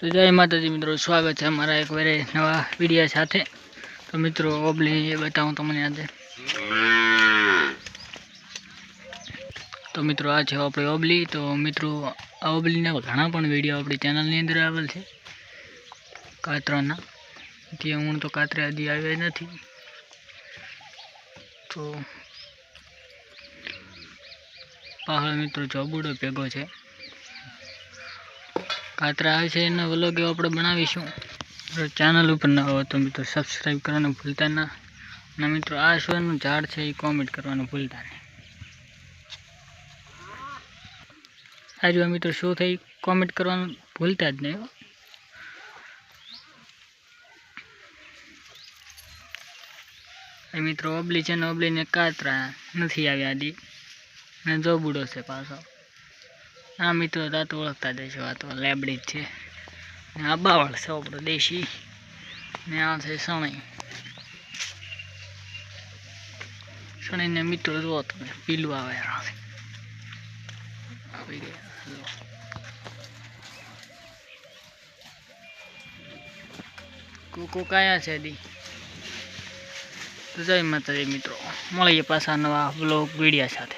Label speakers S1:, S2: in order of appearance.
S1: તો જય માતાજી મિત્રો, સ્વાગત છે અમારા એક વેરે નવા વિડીયા સાથે. તો મિત્રો, ઓબલી એ બતાવું તમને આજે. તો મિત્રો, આ છે આપણી ઓબલી. તો મિત્રો, આ ઓબલીના ઘણા પણ વીડિયો આપણી ચેનલની અંદર આવેલ છે. કાતરાના. ત્યાં હું તો કાતરે હજી આવ્યા નથી. તો પાહળ મિત્રો ચોબુડો ભેગો છે. કાતરા આવે છે એના વ્લોગ એવો આપણે બનાવીશું. ચેનલ ઉપર ન હોય તો મિત્રો સબસ્ક્રાઈબ કરવાનું ભૂલતા ના. અને મિત્રો આ શોનું ઝાડ છે એ કોમેન્ટ કરવાનું ભૂલતા નહીં. આ જો મિત્રો શું થઈ કોમેન્ટ કરવાનું ભૂલતા જ નહીં હો. એ મિત્રો ઓબલી છે ને ઓબલીને કાતરા નથી આવ્યા દી અને જો બુડો છે પાછો. આ મિત્રો તો તો ઓળખતા જઈશું આ તો લેબડી જ છે. ને આ બાવળ છે, આપણો દેશી. ને આ છે સણી સણીને મિત્રો જુઓ તમે પીલું આવે. આવી ગયા કુકુ કયા છે, દી? તો જય માતાજી, મિત્રો. મળીએ પાછા નવા બ્લોગ વિડીયા સાથે.